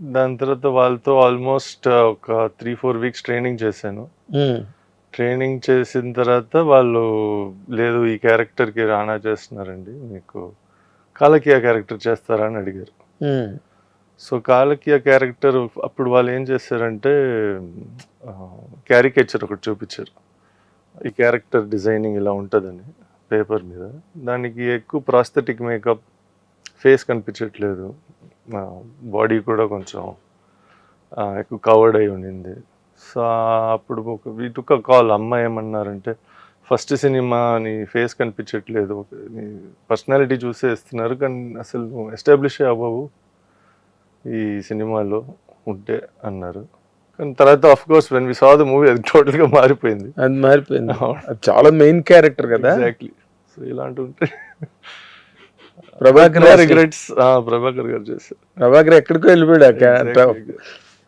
దాని తర్వాత వాళ్ళతో ఆల్మోస్ట్ ఒక త్రీ ఫోర్ వీక్స్ ట్రైనింగ్ చేశాను. ట్రైనింగ్ చేసిన తర్వాత వాళ్ళు లేదు ఈ క్యారెక్టర్కి రానా చేస్తున్నారండి మీకు కాలకియా క్యారెక్టర్ చేస్తారా? అని అడిగారు. ఉమ్, సో కాలకియా క్యారెక్టర్ అప్పుడు వాళ్ళు ఏం చేశారంటే క్యారికేచర్ ఒకటి చూపించారు. ఈ క్యారెక్టర్ డిజైనింగ్ ఇలా ఉంటుందని పేపర్ మీద. దానికి ఎక్కువ ప్రాస్థెటిక్ మేకప్ ఫేస్ కనిపించట్లేదు. బాడీ కూడా కొంచెం ఎక్కువ కవర్డ్ అయి ఉండింది. సో అప్పుడు ఒక వీటికి కాల్ అమ్మ ఏమన్నారంటే ఫస్ట్ సినిమా నీ ఫేస్ కనిపించట్లేదు. నీ పర్సనాలిటీ చూసే ఇస్తున్నారు కానీ అసలు నువ్వు ఎస్టాబ్లిష్ అవ్వవు ఈ సినిమాలో ఉంటే అన్నారు. కానీ తర్వాత of course when we saw the movie అది టోటల్గా మారిపోయింది. అది మారిపోయింది. చాలా మెయిన్ క్యారెక్టర్ కదా? ఎగ్జాక్ట్లీ సో ఇలాంటి ఉంటే ప్రభాకర్ రిగ్రెట్స్ ప్రభాకర్ గారు చేశారు. ప్రభాకర్ ఎక్కడికో వెళ్ళిపోయాడు ఆ క్యారెక్టర్ Exactly.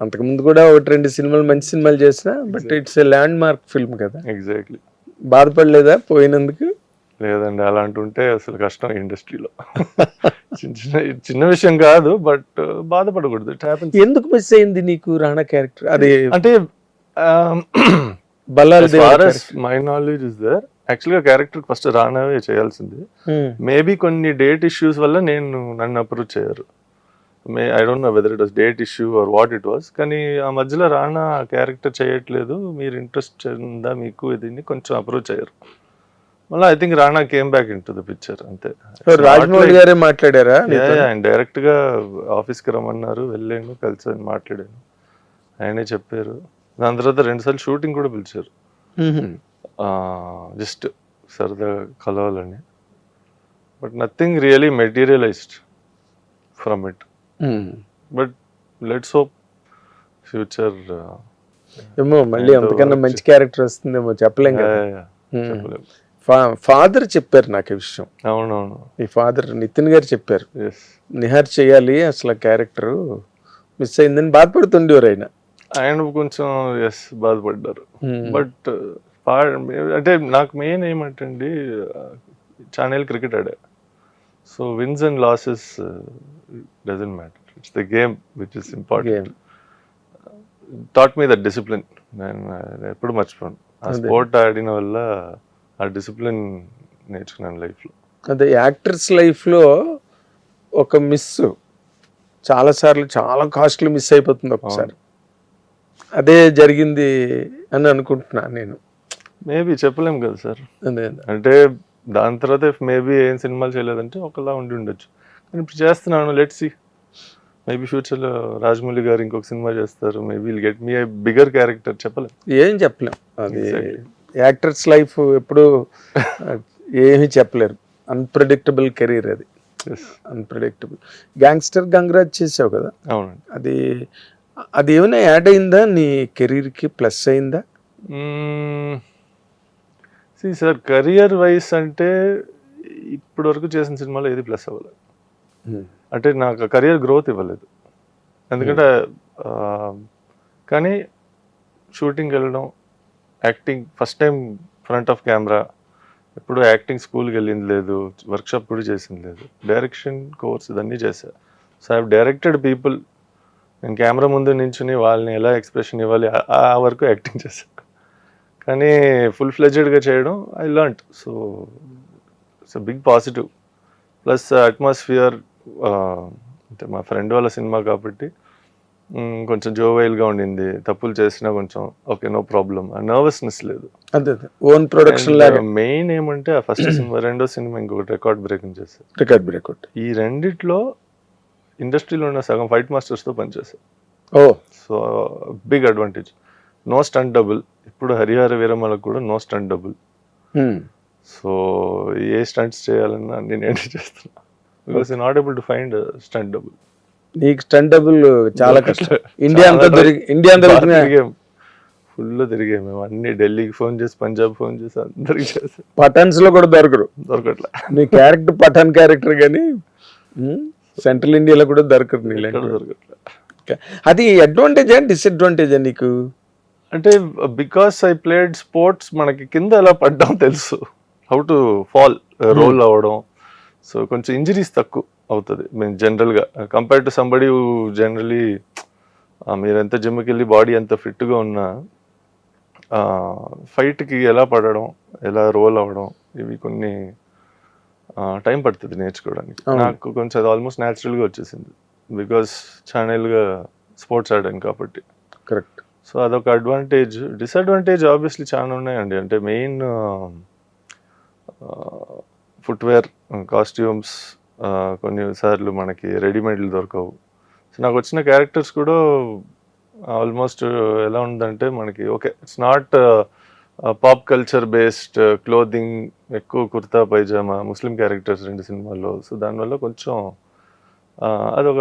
అంతకు ముందు కూడా ఒకటి రెండు సినిమాలు మంచి సినిమాలు చేసిన but it's a landmark film కదా. ఎగ్జాక్ట్లీ బాధపడలేదా పోయినందుకు? లేదండి అలాంటి ఉంటే అసలు కష్టం ఇండస్ట్రీలో. చిన్న చిన్న చిన్న విషయం కాదు బట్ బాధపడకూడదు. ఇట్ హ్యాపెన్స్ ఎందుకు మిస్ అయింది నీకు రాణా క్యారెక్టర్ అది అంటే Ballala for my knowledge is there యాక్చువల్గా క్యారెక్టర్ ఫస్ట్ రానవే చేయాల్సింది. మేబీ కొన్ని డేట్ ఇష్యూస్ వల్ల నేను నన్ను అప్రూవ్ చేయరు. May I don't know whether it was date issue or what it was కానీ ఆ మధ్యలో రానా క్యారెక్టర్ చేయట్లేదు. మీరు ఇంట్రెస్ట్ ఉందా మీకు దీన్ని కొంచెం అప్రూవ్ చేయరు. మళ్ళీ I think Rana came back into the picture అంతే రాజమౌళి గారే మాట్లాడారా? ఆయన డైరెక్ట్గా ఆఫీస్కి రమ్మన్నారు వెళ్ళాను కలిసి మాట్లాడాను. ఆయనే చెప్పారు. దాని తర్వాత రెండుసార్లు షూటింగ్ కూడా పిలిచారు. జస్ట్ సరదా కలవాలని. But nothing really materialized from it. Hmm. But let's hope future ఏమో మళ్ళీ అంతకన్నా మంచి క్యారెక్టర్ వస్తుందేమో చెప్పలేం కదా. ఫా- ఫాదర్ చెప్పారు నాకు ఈ విషయం. అవునవును. మీ ఫాదర్ నితిన్ గారు చెప్పారు. నిహార్ చేయాలి అసలు క్యారెక్టర్. మిస్ అయిందని బాధపడుతుండేవారు ఆయన. ఆయన కొంచెం ఎస్ బాధపడ్డారు. మ్మ్. అంటే నాకు మెయిన్ ఏమంటే అండి ఛానల్ క్రికెట్ ఆడా. So wins and losses doesn't matter. It's the game which is important. Taught me that discipline నేను ఎప్పుడు మర్చిపోను. ఆ. స్పోర్ట్ ఆడిన వల్ల ఆ డిసిప్లిన్ నేర్చుకున్నాను లైఫ్లో. అదే యాక్టర్స్ లైఫ్లో ఒక మిస్ చాలా సార్లు చాలా కాస్ట్లీ మిస్ అయిపోతుంది ఒకసారి. అదే జరిగింది అని అనుకుంటున్నా నేను. మేబీ చెప్పలేం కదా సార్. అంటే దాని తర్వాత మేబీ ఏం సినిమాలు చేయలేదంటే ఒకలా ఉండి ఉండొచ్చు. కానీ ఇప్పుడు చేస్తున్నాను లెట్ సి మేబీ ఫ్యూచర్లో రాజమౌళి గారు ఇంకొక సినిమా చేస్తారు maybe get me bigger character చెప్పలేం. ఏం చెప్పలేం. అది. యాక్టర్స్ లైఫ్ ఎప్పుడు ఏమీ చెప్పలేరు. అన్ప్రెడిక్టబుల్ కెరీర్ అది. అన్ప్రెడిక్టబుల్ గ్యాంగ్స్టర్ గంగరాజ్ చేసావు కదా? అవునండి. అది అది ఏమైనా యాడ్ అయిందా? నీ కెరీర్కి ప్లస్ అయిందా? సార్ కెరియర్ వైస్ అంటే ఇప్పటి వరకు చేసిన సినిమాలో ఏది ప్లస్ అవ్వలేదు. అంటే నాకు కెరియర్ గ్రోత్ ఇవ్వలేదు. ఎందుకంటే ఆ, కానీ షూటింగ్ వెళ్ళడం acting first time front of camera ఎప్పుడు యాక్టింగ్ స్కూల్కి వెళ్ళింది లేదు వర్క్షాప్ కూడా చేసింది లేదు. డైరెక్షన్ కోర్స్ ఇదన్నీ చేశా. సో ఐ డైరెక్టెడ్ పీపుల్ నేను కెమెరా ముందు నించుని వాళ్ళని ఎలా ఎక్స్ప్రెషన్ ఇవ్వాలి ఆ- ఆ వరకు యాక్టింగ్ చేశాను కానీ ఫుల్ ఫ్లెడ్జెడ్గా చేయడం I learn so it's big positive plus atmosphere అంటే మా ఫ్రెండ్ వాళ్ళ సినిమా కాబట్టి మ్, కొంచెం జోవైల్గా ఉండింది. తప్పులు చేసినా కొంచెం ఓకే నో ప్రాబ్లం ఆ నర్వస్నెస్ లేదు. అదే ఓన్ ప్రొడక్షన్ లాగా. మెయిన్ ఏమంటే ఆ ఫస్ట్ సినిమా రెండో సినిమా ఇంకొకటి రికార్డ్ బ్రేకింగ్ చేశారు. రికార్డ్ బ్రేక్అవుట్ ఈ రెండిట్లో ఇండస్ట్రీలో ఉన్న సగం ఫైట్ మాస్టర్స్తో పనిచేశారు. ఓ. So big advantage no stunt double ఇప్పుడు హరిహర వీరమ్మలకు కూడా నో స్టంట్ డబుల్. సో ఏ స్టంట్స్ చేయాలన్నా నేను ఏంటి చేస్తున్నా? Because not able to find stunt double నీకు స్టండబుల్ చాలా కష్టం. ఇండియా అంతా ఇండియా అంతా తిరిగి ఫుల్ తిరిగాం మేము. అన్ని ఢిల్లీకి ఫోన్ చేసి పంజాబ్ ఫోన్ చేసి అందరికి చేసి. పఠాన్స్లో కూడా దొరకరు. దొరకట్లే. నీ క్యారెక్టర్ పఠాన్ క్యారెక్టర్ కానీ సెంట్రల్ ఇండియాలో కూడా దొరకరు నీ దొరకట్లే? అది అడ్వాంటేజా డిసడ్వాంటేజా నీకు? అంటే బికాస్ ఐ ప్లేడ్ స్పోర్ట్స్ మనకి కింద ఎలా పడ్డాం తెలుసు. హౌ టు ఫాల్ రోల్ అవ్వడం. సో కొంచెం ఇంజరీస్ తక్కువ అవుతుంది. మీన్ జనరల్గా కంపేర్ టు సంబడి జనరలీ ఆ, మీరు ఎంత జిమ్కి వెళ్ళి బాడీ ఎంత ఫిట్గా ఉన్నా ఫైట్కి ఎలా పడడం ఎలా రోల్ అవ్వడం ఇవి కొన్ని టైం పడుతుంది నేర్చుకోవడానికి. నాకు కొంచెం అది ఆల్మోస్ట్ న్యాచురల్గా వచ్చేసింది. బికాస్ ఛానల్గా స్పోర్ట్స్ ఆడాను కాబట్టి. కరెక్ట్ సో అదొక అడ్వాంటేజ్ డిసడ్వాంటేజ్ ఆబ్వియస్లీ చాలా ఉన్నాయండి. అంటే మెయిన్ ఫుట్వేర్ కాస్ట్యూమ్స్ కొన్నిసార్లు మనకి రెడీమేడ్లు దొరకవు. సో నాకు వచ్చిన క్యారెక్టర్స్ కూడా ఆల్మోస్ట్ ఎలా ఉందంటే మనకి okay it's not pop culture based clothing ఎక్కువ కుర్తా పైజామా ముస్లిం క్యారెక్టర్స్ రెండు సినిమాల్లో. సో దానివల్ల కొంచెం అదొక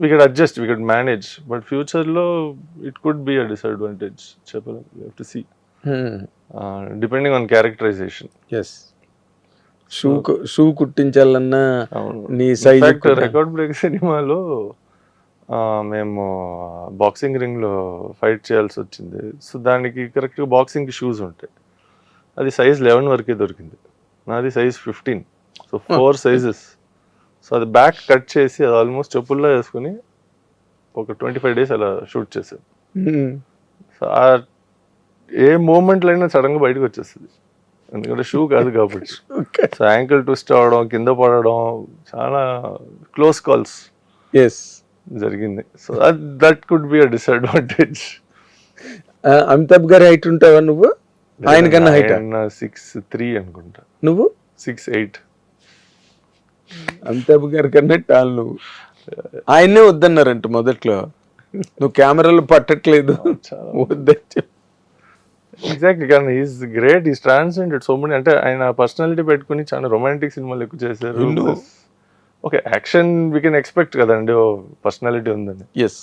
we could adjust we could manage but ఫ్యూచర్లో it could be a disadvantage చెప్పలేం to see depending on characterization yes shoe shoe కుట్టించాలన్నా నీ ఎక్కువ. రికార్డ్ బ్రేక్ సినిమాలో మేము బాక్సింగ్ రింగ్లో ఫైట్ చేయాల్సి వచ్చింది. సో దానికి కరెక్ట్గా బాక్సింగ్ షూస్ ఉంటాయి. అది సైజ్ లెవెన్ వరకే దొరికింది. నాది size fifteen so four sizes so అది బ్యాక్ కట్ చేసి అది ఆల్మోస్ట్ చెప్పుల్లో వేసుకుని ఒక ట్వంటీ ఫైవ్ డేస్ అలా షూట్ చేసాం. సో ఆ ఏ మూమెంట్లో అయినా సడన్గా బయటకు వచ్చేస్తుంది. ఎందుకంటే షూ కాదు కాబట్టి. సో యాంకిల్ ట్విస్ట్ అవడం కింద పడడం చాలా క్లోజ్ కాల్స్ ఎస్ జరిగింది. So that could be a disadvantage Amitabh గారి హైట్ ఉంటావా నువ్వు? ఆయన కన్నా హైట్ సిక్స్ త్రీ అనుకుంటా. నువ్వు? సిక్స్ ఎయిట్ అమితాబ్ గారి కన్నా టాల్ నువ్వు. ఆయన్నే వద్దన్నారంట మొదట్లో. నువ్వు కెమెరాలు పట్టట్లేదు. వద్దని. చెప్పి ఎగ్జాక్ట్లీ కానీ is great is transcended so many అంటే ఆయన పర్సనాలిటీ పెట్టుకుని చాలా రొమాంటిక్ సినిమాలు ఎక్కువ చేశారు. Okay action we can expect కదండి ఓ పర్సనాలిటీ ఉందని. ఎస్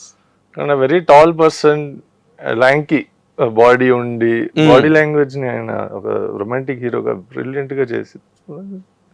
కానీ very tall person lanky body ఉండి బాడీ లాంగ్వేజ్ని ఆయన ఒక రొమాంటిక్ హీరోగా బ్రిలియంట్గా చేసి.